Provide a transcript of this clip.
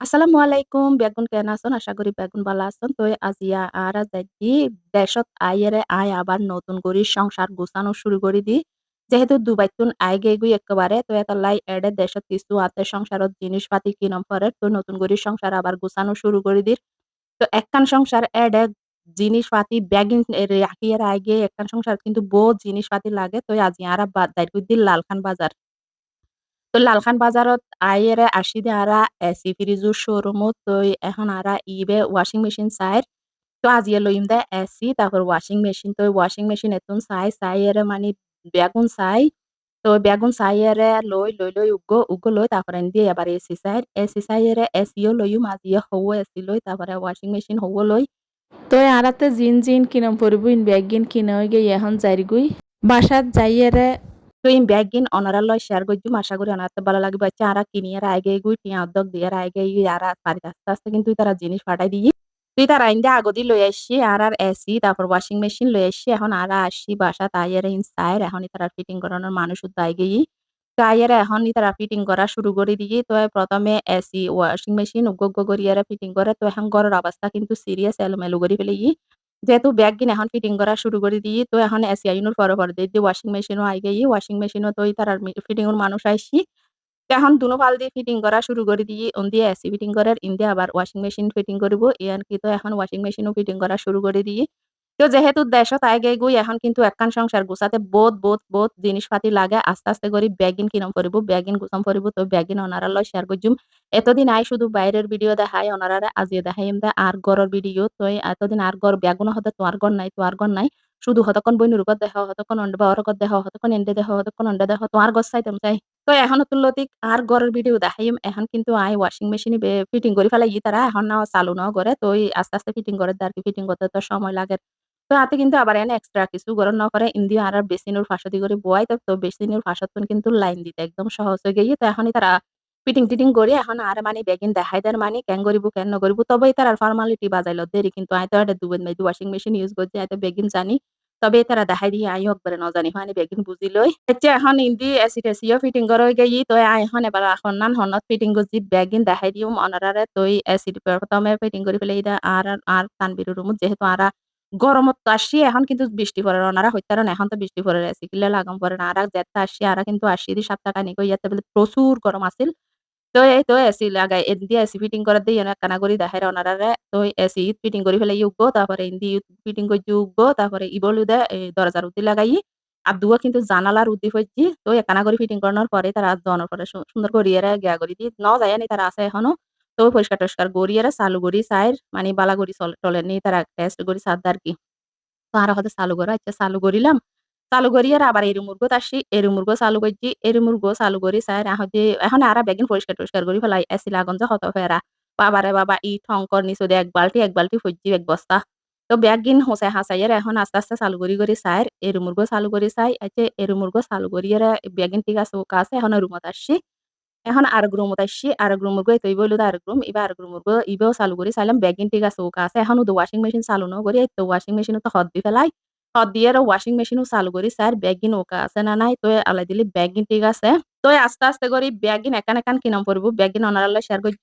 আসসালামু আলাইকুম বেগুন কেন আছেন আশা করি বেগুন ভালো আছেন তো আজিয়া আর যাই দেশত আইয়েরে আয় আবার নতুন করে সংসার গোছানো শুরু করে দি যেহেতু দুবাইতুন আয় গে গুই একেবারে তো এত লাই এডে দেশত কিছু আতে সংসারত জিনিসপাতি কিনম পরে তো নতুন করে সংসার আবার গোছানো শুরু করে দির তো একখান সংসার এডে জিনিসপাতি ব্যাগিন রাখিয়ার আগে একখান সংসার কিন্তু বহুত জিনিসপাতি লাগে তো আজি আর দাইর দিল লালখান বাজার তো লালখান বাজারত আইয়েরে আসিদে আরা এসি ফ্রিজৰ শোরুমত তই এখন আরা ইবে ওয়াশিং মেশিন চাইর তো আজিয়ে লইম দে এসি তারপর ওয়াশিং মেশিন তো ওয়াশিং মেশিন এতুন চাই চাইয়েরে মানে বেগুন চাই তো বেগুন চাইয়েরে লই লই লই উগ্গো উগ্গো লই তারপরে দিয়ে এবার এসি চাই এসি চাইয়েরে এসিও লইম আজিয়ে হও এসি লই তারপরে ওয়াশিং মেশিন হও লই তই আরাতে জিন জিন কিনম পরিবইন ব্যাগিন কিনই গে এখন যাইগুই বাসাত যাইয়েরে তো ইন ব্যাগিন অনারালয় শেয়ার করজুম আশা করি অনারতে ভালো লাগবে। বাচ্চা আরা কিনিয়ার আগে গুই টিয়া উদ্যোগ দিয়ার আগে ই আরা পারি আস্তে আস্তে কিন্তু তারা জিনিস পাঠাই দিই। তুই তারা ইন্দা আগদি লই আসছি, আর আর এসি তারপর ওয়াশিং মেশিন লই আসছি, এখন আর আসছি বাসা তাইয়ের ইন সাইর এখন তারা ফিটিং করানোর মানুষ উদ্দাই গেই। তাইয়ের এখন তারা ফিটিং করা শুরু করে দিয়ে তো প্রথমে এসি ওয়াশিং মেশিন উগ্গ করিয়ারে ফিটিং করে, তো এখন ঘরের অবস্থা কিন্তু সিরিয়াস এলোমেলো করে ফেলে। যেহেতু ব্যাগ কিনে এখন ফিটিং করা শুরু করে দিই, তো এখন এসি আইনুর পরে পরে দিয়ে ওয়াশিং মেশিনও আই গেই ওয়াশিং মেশিনও তো তার ফিটিং এর মানুষ আইসি। এখন দুনো পাল দিয়ে ফিটিং করা শুরু করে দিই, ওন দিয়ে এসি ফিটিং করার, ইন দিয়ে আবার ওয়াশিং মেশিন ফিটিং করব ইয়ান কি, তো এখন ওয়াশিং মেশিনও ফিটিং করা শুরু করে দিই। তো যেহেতু দেশত আই গে গুই এখন কিন্তু একখান সংসার গুছাতে বহুত বহুত বহুত জিনিসপাতি লাগে, আস্তে আস্তে করে ব্যাগিন কিনম পরিব ব্যাগিন গুছাম পরিব তো ব্যাগিন অনারা লয় শেয়ার করজুম এতদিন আই শুধু বাইরের ভিডিও দেখাই অনারারে আজিয়ে দেখাইম দে আর গড়ের ভিডিও তো এতদিন আর গড় ব্যাগুন হতে তোয়ার গড় নাই তোয়ার গড় নাই। শুধু হতক্ষণ বইনুর গত দেহ হতক্ষণ অন্ডে বা অরগত দেহ হতক্ষণ এন্ডে দেহ হতক্ষণ অন্ডে দেহ তোমার গছ চাইতাম চাই। তো এখন তুলতিক আর গড়ের ভিডিও দেখাইম এখন কিন্তু আই ওয়াশিং মেশিনে ফিটিং করে ফেলাই তারা এখন না চালু ন করে তো আস্তে আস্তে ফিটিং করে আর কি ফিটিং করতে তো সময় লাগে। হাতে কিন্তু আবার এনে এক্সট্রা কিছু গরম ন করে ইন্দি আর বেসিনুর ফাঁসতি করে বোয়াই। তো তো বেসিনুর ফাঁসত কিন্তু লাইন দিতে একদম সহজ হয়ে গিয়ে তো এখনই তারা ফিটিং টিটিং করে এখন আর মানে বেগিন দেখাই তার মানে কেন করিব, কেন নকরিব তবে তার ফর্মালিটি বাজাইল। দেরি কিন্তু আই তো এটা দুবেন মাই ওয়াশিং মেশিন ইউজ করছি আই তো বেগিন জানি। তবে তারা দেখাই দিয়ে আই একবারে নজানি হয় বেগিন বুঝি লই এতিয়া এখন ইন্দি এসি টেসিও ফিটিং করে গেই তো আই এখন এবার এখন নান হনত ফিটিং করছি বেগিন দেখাই দিও। অনারারে তই এসি প্রথমে ফিটিং করে ফেলে আর আর তানবির রুমত যেহেতু আরা গরমত তো আসি, এখন কিন্তু বৃষ্টি পড়ে ওনারা হইতারন এখন তো বৃষ্টি পড়ে রয়েছে, কিলে লাগাম পড়ে না আর যেতে আসি, আর কিন্তু আসি দি সাতটা কানি কই ইয়াতে বলে প্রচুর গরম আছিল তো এই, তো এসি লাগাই, এন দিয়ে এসি ফিটিং করে দিই এনে কানা করি দেখাই ওনারারে তো এসি ফিটিং করে ফেলে উগবো তারপরে ইন্দি ফিটিং করে উগবো তারপরে ইবলু দে দরজার উদ্দি লাগাই। আব্দুয়া কিন্তু জানালার উদ্দি হইছি তো একানা করে ফিটিং করানোর পরে তারা জনের পরে সুন্দর করিয়ারে গিয়া করি দি ন যায় নি তারা আছে এখনও। তো পরিষ্কার টরিষ্কার গড়িয়ারে সালু গড়ি চাইর মানে বালা গড়ি চলে টলে নি তারা টেস্ট গড়ি সাদ আর কি। তো আর হতে সালু করা আচ্ছা চালু করিলাম চালু করি আর আবার এরু মুরগো আসি এরু মুরগো চালু করছি এরু মুরগো চালু করি চাই আহতে এখন আর বেগিন পরিষ্কার টরিষ্কার করি ফেলাই, এসি লাগুন যে হত ফেরা। বাবারে বাবা ই ঠঙ্কর নিচু এক বালতি এক বালতি ফুজি, এক বস্তা। তো ব্যাগ গিন হোসাই হাসাইয়ের এখন আস্তে আস্তে চালু করি করি চাই এরু মুরগো চালু করি চাই আচ্ছা এরু মুরগো চালু করি আর ব্যাগিন ঠিক আছে ওকা আছে এখন রুমত আসছি। এখন আর গ্রুম আসছি আর গ্রুমর মুরগো এতই বইলো আর গ্রুম ইবা আর গ্রুমর মুরগো ইবেও চালু করে চাইলাম ব্যাগিন ঠিক আছে ওকা আছে। এখন তো ওয়াশিং মেশিন চালু ন করি তো ওয়াশিং মেশিন তো হদ দি ফেলাই হদ দিয়ে ওয়াশিং মেশিনও চালু করি স্যার ব্যাগিন ওকা আছে না নাই তো আলাই দিলি ব্যাগিন ঠিক আছে। তো আস্তে আস্তে করে ব্যাগিন একান একান কিনাম পড়ব ব্যাগিন অনারালে শেয়ার করি